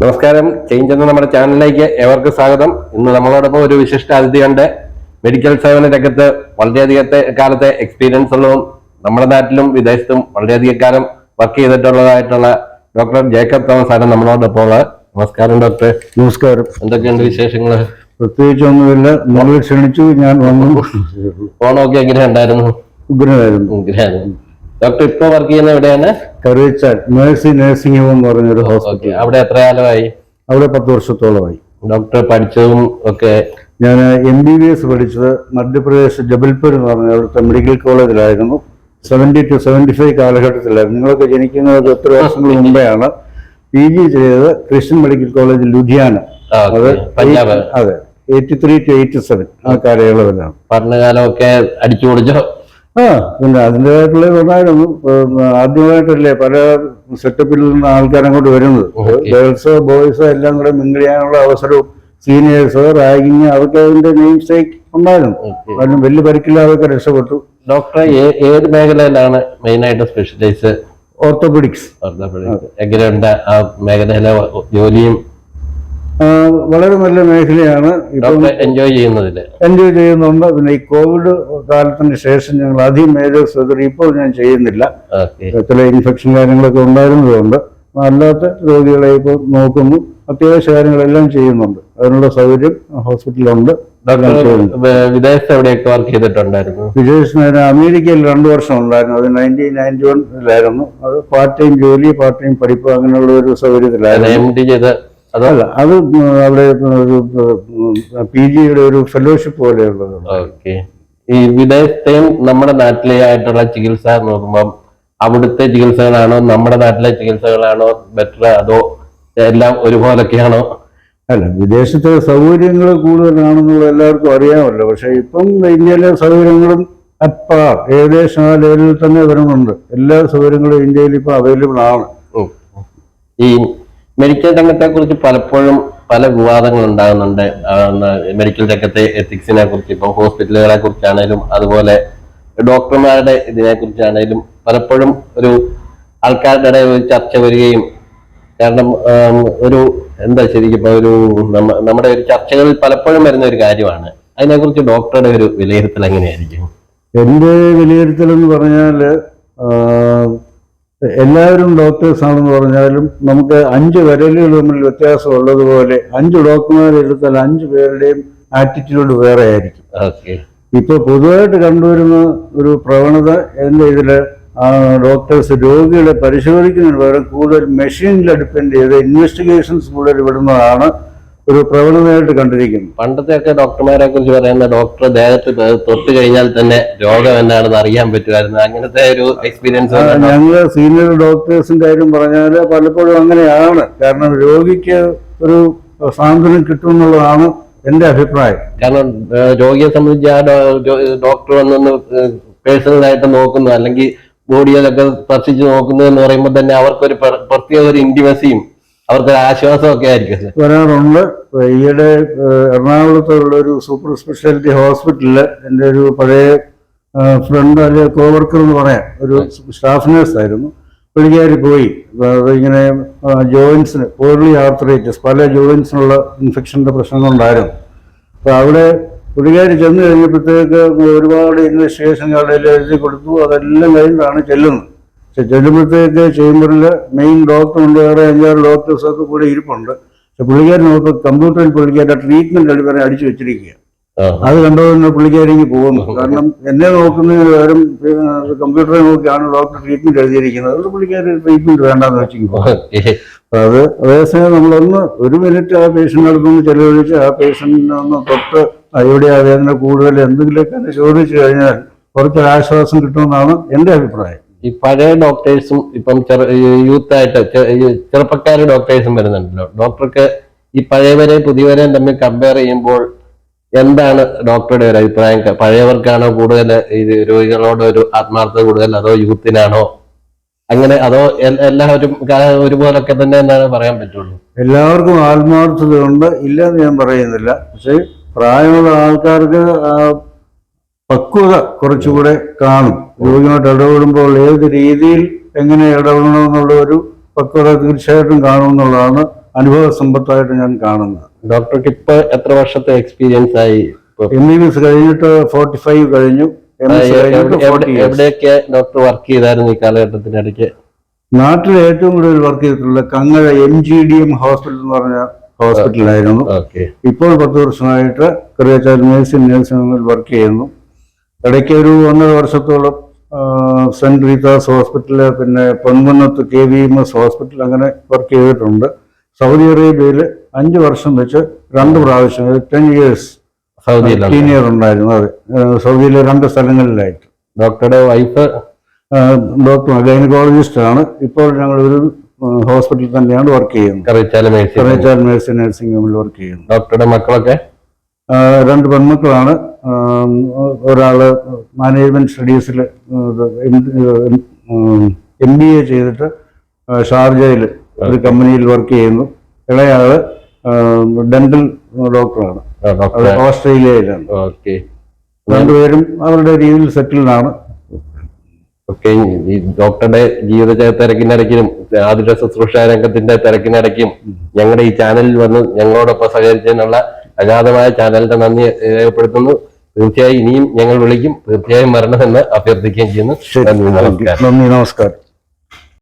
നമസ്കാരം. ചേഞ്ച് എന്ന നമ്മുടെ ചാനലിലേക്ക് ഏവർക്കും സ്വാഗതം. ഇന്ന് നമ്മളോടൊപ്പം ഒരു വിശിഷ്ട അതിഥിയുണ്ട് മെഡിക്കൽ സേവന രംഗത്ത് വളരെയധികത്തെ കാലത്തെ എക്സ്പീരിയൻസ് ഉള്ളതും നമ്മുടെ നാട്ടിലും വിദേശത്തും വളരെയധികം കാലം വർക്ക് ചെയ്തിട്ടുള്ളതായിട്ടുള്ള ഡോക്ടർ ജേക്കബ് തോമസ് ആണ് നമ്മളോടൊപ്പം ഉള്ളത്. നമസ്കാരം ഡോക്ടർ നമസ്കാരം. എന്തൊക്കെയുണ്ട് വിശേഷങ്ങൾ? പ്രത്യേകിച്ച് ഒന്നുമില്ല. നമ്മൾ ക്ഷണിച്ചു ഞാൻ വന്നു. ഓണമൊക്കെ എങ്ങനെ ഉണ്ടായിരുന്നു? ഉഗ്രനായിരുന്നു. ഉഗ്രനായിരുന്നു. ഡോക്ടർ ഇപ്പൊ വർക്ക് ചെയ്യുന്ന എവിടെയാണ്? കറുവച്ചാൽ മേഴ്സി നഴ്സിംഗ് ഹോം എന്ന് പറഞ്ഞൊരു ഒരു ഹോസ്പിറ്റൽ അവിടെ എത്ര കാലമായി? അവിടെ പത്ത് വർഷത്തോളമായി. ഡോക്ടർ പഠിച്ചതും ഒക്കെ? ഞാൻ എം ബി ബി എസ് പഠിച്ചത് മധ്യപ്രദേശ് ജബൽപൂർ എന്ന് പറഞ്ഞ അവിടുത്തെ മെഡിക്കൽ കോളേജിലായിരുന്നു സെവന്റി ടു സെവന്റി ഫൈവ് കാലഘട്ടത്തിലായിരുന്നു. നിങ്ങളൊക്കെ ജനിക്കുന്നത് എത്ര വർഷങ്ങൾ മുമ്പെയാണ്? പി ജി ചെയ്തത് ക്രിസ്ത്യൻ മെഡിക്കൽ കോളേജ് ലുധിയാന അത് അതെ eighty three to eighty seven ആ കാലയളവിലാണ്. പഠനകാലമൊക്കെ അടിച്ചു പൊളിച്ചോ? ആ പിന്നെ അതിന്റെതായിട്ടുള്ള ഉണ്ടായിരുന്നു ആദ്യമായിട്ടല്ലേ പല സെറ്റപ്പിൽ നിന്ന് ആൾക്കാർ അങ്ങോട്ട് വരുന്നത്. ഗേൾസോ ബോയ്സോ എല്ലാം കൂടെ മിങ്കിൾ ചെയ്യാനുള്ള അവസരവും സീനിയേഴ്സോ റാഗിങ് അതൊക്കെ അതിന്റെ നെയിം സ്റ്റേക്ക് ഉണ്ടായിരുന്നു. അതിന് വലിയ പരിക്കില്ലാതൊക്കെ രക്ഷപ്പെട്ടു. ഡോക്ടറെ ഏത് മേഖലയിലാണ് മെയിൻ ആയിട്ട് സ്പെഷ്യലൈസ് ഓർത്തോപെഡിക്സ് ഓർത്തോപെഡിക്സ് എങ്ങനെയുണ്ട് ആ മേഖലയിലെ ജോലിയും വളരെ നല്ല മേഖലയാണ്. എൻജോയ് ചെയ്യുന്നതിൽ. എൻജോയ് ചെയ്യുന്നുണ്ട്. പിന്നെ ഈ കോവിഡ് കാലത്തിന് ശേഷം ഞങ്ങൾ അധികം മേജർ സർജറി ഇപ്പോൾ ഞാൻ ചെയ്യുന്നില്ല. ചില ഇൻഫെക്ഷൻ കാര്യങ്ങളൊക്കെ ഉണ്ടായിരുന്നതുകൊണ്ട്. അല്ലാത്ത രോഗികളെ ഇപ്പോൾ നോക്കുന്നു. അത്യാവശ്യ കാര്യങ്ങളെല്ലാം ചെയ്യുന്നുണ്ട്. അതിനുള്ള സൗകര്യം ഹോസ്പിറ്റലുണ്ട് വിദേശത്ത് എവിടെയൊക്കെ വർക്ക് ചെയ്തിട്ടുണ്ടായിരുന്നു? വിദേശ അമേരിക്കയിൽ രണ്ടു വർഷം ഉണ്ടായിരുന്നു. അത് നയന്റീൻ നയന്റി വണ്ണിലായിരുന്നു അത് പാർട്ട് ടൈം ജോലി പാർട്ട് ടൈം പഠിപ്പ് അങ്ങനെയുള്ള ഒരു സൗകര്യത്തിലായിരുന്നു. ചെയ്ത് അത് അവിടെ ഒരു പി ജിയുടെ ഒരു ഫെലോഷിപ്പ് പോലെയുള്ളത് ഓക്കെ. ഈ വിദേശത്തെയും നമ്മുടെ നാട്ടിലെ ആയിട്ടുള്ള ചികിത്സ നോക്കുമ്പോൾ അവിടുത്തെ ചികിത്സകളാണോ നമ്മുടെ നാട്ടിലെ ചികിത്സകളാണോ ബെറ്റർ അതോ എല്ലാം ഒരുപോലൊക്കെയാണോ? അല്ല വിദേശത്തെ സൗകര്യങ്ങൾ കൂടുതലാണെന്നുള്ള എല്ലാവർക്കും അറിയാമല്ലോ. പക്ഷെ ഇപ്പം ഇന്ത്യയിലെ സൗകര്യങ്ങളും അപ്പാ ഏകദേശം ആ ലെവലിൽ തന്നെ വരുന്നുണ്ട്. എല്ലാ സൗകര്യങ്ങളും ഇന്ത്യയിൽ ഇപ്പൊ അവൈലബിൾ ആണ്. ഈ മെഡിക്കൽ രംഗത്തെ കുറിച്ച് പലപ്പോഴും പല വിവാദങ്ങൾ ഉണ്ടാകുന്നുണ്ട്. മെഡിക്കൽ രംഗത്തെ എത്തിക്സിനെ കുറിച്ച് ഇപ്പം ഹോസ്പിറ്റലുകളെ കുറിച്ചാണേലും അതുപോലെ ഡോക്ടർമാരുടെ ഇതിനെ കുറിച്ചാണേലും പലപ്പോഴും ഒരു ആൾക്കാരുടെ ഇടയിൽ ഒരു ചർച്ച വരികയും കാരണം ഒരു എന്താ ശരിക്കും ഇപ്പൊ ഒരു നമ്മുടെ ഒരു ചർച്ചകളിൽ പലപ്പോഴും വരുന്ന ഒരു കാര്യമാണ്. അതിനെക്കുറിച്ച് ഡോക്ടറുടെ ഒരു വിലയിരുത്തൽ എങ്ങനെയായിരിക്കും? എന്റെ വിലയിരുത്തൽ എന്ന് പറഞ്ഞാൽ എല്ലാവരും ഡോക്ടേഴ്സ് ആണെന്ന് പറഞ്ഞാലും നമുക്ക് അഞ്ച് വിരലുകൾ തമ്മിൽ വ്യത്യാസം ഉള്ളതുപോലെ അഞ്ച് ഡോക്ടർമാരെ എടുത്താൽ അഞ്ച് പേരുടെയും ആറ്റിറ്റ്യൂഡ് വേറെ ആയിരിക്കും ഇപ്പൊ പൊതുവായിട്ട് കണ്ടുവരുന്ന ഒരു പ്രവണത എന്റെ ഇതിൽ ഡോക്ടേഴ്സ് രോഗികളെ പരിശോധിക്കുന്നതിന് പകരം കൂടുതൽ മെഷീനിൽ ഡിപ്പെൻഡ് ചെയ്ത് ഇൻവെസ്റ്റിഗേഷൻസ് കൂടുതൽ വിടുന്നതാണ് ഒരു പ്രവണതയായിട്ട് കണ്ടിരിക്കുന്നത് പണ്ടത്തെയൊക്കെ ഡോക്ടർമാരെ കുറിച്ച് പറയുന്ന ഡോക്ടർ ദേഹത്ത് തൊട്ട് കഴിഞ്ഞാൽ തന്നെ രോഗം എന്താണെന്ന് അറിയാൻ പറ്റുമായിരുന്നു. അങ്ങനത്തെ ഒരു എക്സ്പീരിയൻസ് ഞങ്ങൾ സീനിയർ ഡോക്ടേഴ്സിന്റെ കാര്യം പറഞ്ഞാൽ പലപ്പോഴും അങ്ങനെയാണ്. കാരണം രോഗിക്ക് ഒരു സാന്ത്വനം കിട്ടും എന്നുള്ളതാണ് എന്റെ അഭിപ്രായം. കാരണം രോഗിയെ സംബന്ധിച്ച് ആ ഡോക്ടർ വന്നൊന്ന് പേഴ്സണലായിട്ട് നോക്കുന്നു. അല്ലെങ്കിൽ ബോഡിയിലൊക്കെ സ്പർശിച്ച് നോക്കുന്നു എന്ന് പറയുമ്പോൾ തന്നെ അവർക്കൊരു പ്ര- പ്രത്യേക ഒരു ഇന്റിമസിയും അവർക്കൊരു ആശ്വാസമൊക്കെ ആയിരിക്കും. വരാറുണ്ട് ഈയിടെ എറണാകുളത്തുള്ള ഒരു സൂപ്പർ സ്പെഷ്യാലിറ്റി ഹോസ്പിറ്റലിൽ എന്റെ ഒരു പഴയ ഫ്രണ്ട് അല്ലെങ്കിൽ കോവർക്കർ എന്ന് പറയാം. ഒരു സ്റ്റാഫ് നേഴ്സ് ആയിരുന്നു പുള്ളിക്കാരി പോയി. ഇങ്ങനെ ജോയിൻസിന് പോർലി ആർത്രൈറ്റിസ് പല ജോയിൻസിനുള്ള ഇൻഫെക്ഷന്റെ പ്രശ്നങ്ങളുണ്ടായിരുന്നു. അപ്പൊ അവിടെ പുള്ളിക്കാരി ചെന്ന് കഴിഞ്ഞപ്പോഴത്തേക്ക് ഒരുപാട് ഇൻവെസ്റ്റിഗേഷൻ കാർഡിൽ എഴുതി കൊടുത്തു. അതെല്ലാം കഴിഞ്ഞിട്ടാണ് ചെല്ലുന്നത്. ചെല്ലുമ്പോഴത്തേക്ക് ചേംബറിൽ മെയിൻ ഉണ്ട് വേറെ അഞ്ചാറ് ഡോക്ടേഴ്സൊക്കെ കൂടെ ഇരിപ്പുണ്ട്. പക്ഷെ പുള്ളിക്കാരി നോക്കി കമ്പ്യൂട്ടറിൽ പുള്ളിക്കാരുടെ ട്രീറ്റ്മെന്റ് അടിപ്പറ അടിച്ചു വെച്ചിരിക്കുക അത് കണ്ടുകൊണ്ട് പുള്ളിക്കാരിക്ക് പോകുന്നു. കാരണം എന്നെ നോക്കുന്നതിന് പകരം കമ്പ്യൂട്ടറെ നോക്കിയാണ് ഡോക്ടർ ട്രീറ്റ്മെന്റ് എഴുതിയിരിക്കുന്നത്. അതുകൊണ്ട് പുള്ളിക്കാരി ട്രീറ്റ്മെന്റ് വേണ്ടെന്ന് വെച്ചിരിക്കും അത് അതേസമയം നമ്മളൊന്ന് ഒരു മിനിറ്റ് ആ പേഷ്യന്റ് അടുത്തൊന്ന് ചെലവഴിച്ച് ആ പേഷ്യന്റിനെ ഒന്ന് തൊട്ട് എവിടെയാ വേദന കൂടുതൽ എന്തെങ്കിലുമൊക്കെ ചോദിച്ചു കഴിഞ്ഞാൽ കുറച്ചൊരു ആശ്വാസം കിട്ടുമെന്നാണ് എന്റെ അഭിപ്രായം. ഈ പഴയ ഡോക്ടേഴ്സും ഇപ്പം യൂത്ത് ആയിട്ട് ചെ- ഈ ചെറുപ്പക്കാര് ഡോക്ടേഴ്സും വരുന്നുണ്ടല്ലോ. ഡോക്ടർക്ക് ഈ പഴയവരെയും പുതിയവരെയും തമ്മിൽ കമ്പയർ ചെയ്യുമ്പോൾ എന്താണ് ഡോക്ടറുടെ ഒരു അഭിപ്രായം? പഴയവർക്കാണോ കൂടുതൽ ഈ രോഗികളോട് ഒരു ആത്മാർത്ഥത കൂടുതൽ അതോ യൂത്തിനാണോ അങ്ങനെ അതോ എല്ലാവരും ഒരുപോലൊക്കെ തന്നെ എന്നാണ് പറയാൻ പറ്റുള്ളൂ? എല്ലാവർക്കും ആത്മാർത്ഥതയുണ്ട്. ഇല്ലെന്ന് ഞാൻ പറയുന്നില്ല. പക്ഷേ പ്രായമുള്ള ആൾക്കാർക്ക് പക്വത കുറച്ചുകൂടെ കാണും. രോഗിയുമായിട്ട് ഇടപെടുമ്പോൾ ഏത് രീതിയിൽ എങ്ങനെ ഇടപെടണമെന്നുള്ള ഒരു പക്വത തീർച്ചയായിട്ടും കാണുമെന്നുള്ളതാണ് അനുഭവ സമ്പത്തായിട്ട് ഞാൻ കാണുന്നത്. ഡോക്ടർക്ക് ഇപ്പൊ എത്ര വർഷത്തെ എക്സ്പീരിയൻസ് ആയി? എം ബി ബി എസ് കഴിഞ്ഞിട്ട് ഫോർട്ടി ഫൈവ് കഴിഞ്ഞു. എം എവിടെ- 40 എവിടെ- years. എവിടെയൊക്കെ ഡോക്ടർ വർക്ക് ചെയ്തായിരുന്നു ഈ കാലഘട്ടത്തിനിടയ്ക്ക് നാട്ടിൽ ഏറ്റവും കൂടുതൽ വർക്ക് ചെയ്തിട്ടുള്ള Kangazha M G D M hospital എന്ന് പറഞ്ഞ ഹോസ്പിറ്റലായിരുന്നു ഇപ്പോൾ പത്ത് വർഷമായിട്ട് കറിയാച്ചാൽ നേഴ്സിംഗ് നേഴ്സിംഗ് വർക്ക് ചെയ്യുന്നു. ഇടയ്ക്ക് ഒരു ഒന്നര വർഷത്തോളം സെന്റ് റീതാസ് ഹോസ്പിറ്റൽ പിന്നെ പൊൻകുന്നത്ത് K V M S hospital അങ്ങനെ വർക്ക് ചെയ്തിട്ടുണ്ട്. സൗദി അറേബ്യയിൽ അഞ്ച് വർഷം വെച്ച് രണ്ട് പ്രാവശ്യം ടെൻ ഇയേഴ്സ് സീനിയർ ഉണ്ടായിരുന്നു അതെ. സൗദിയിലെ രണ്ട് സ്ഥലങ്ങളിലായിട്ട് ഡോക്ടറുടെ വൈഫ്? ഡോക്ടർ ഗൈനക്കോളജിസ്റ്റ് ആണ് ഇപ്പോൾ ഞങ്ങൾ ഒരു ഹോസ്പിറ്റലിൽ തന്നെയാണ് വർക്ക് ചെയ്യുന്നത്. കറിച്ചാല മേഴ്സി നഴ്സിംഗ് ഹോമിൽ വർക്ക് ചെയ്യുന്നത് ഡോക്ടറുടെ മക്കളൊക്കെ? രണ്ട് പെൺമക്കളാണ്. ഒരാൾ ഒരാൾ മാനേജ്മെന്റ് സ്റ്റഡീസിൽ എം ബി എ ചെയ്തിട്ട് ഷാർജയിൽ ഒരു കമ്പനിയിൽ വർക്ക് ചെയ്യുന്നു. ഇളയാൾ ഡെന്റൽ ഡോക്ടറാണ് ഓസ്ട്രേലിയയിലാണ്. ഓക്കെ രണ്ടുപേരും അവരുടെ രീതിയിൽ സെറ്റിൽഡ് ആണ്. ഓക്കെ ഈ ഡോക്ടറുടെ ജീവിത തിരക്കിനിടയ്ക്കും ആതുര ശുശ്രൂഷ രംഗത്തിന്റെ തിരക്കിനിടയ്ക്കും ഞങ്ങളുടെ ഈ ചാനലിൽ വന്ന് ഞങ്ങളോടൊപ്പം സഹകരിച്ചതിനുള്ള അഗാധമായ ചാനലിന്റെ നന്ദി രേഖപ്പെടുത്തുന്നു. തീർച്ചയായും ഇനിയും ഞങ്ങൾ വിളിക്കും. തീർച്ചയായും വരണമെന്ന് അഭ്യർത്ഥിക്കുകയും ചെയ്യുന്നു. നന്ദി നമസ്കാരം.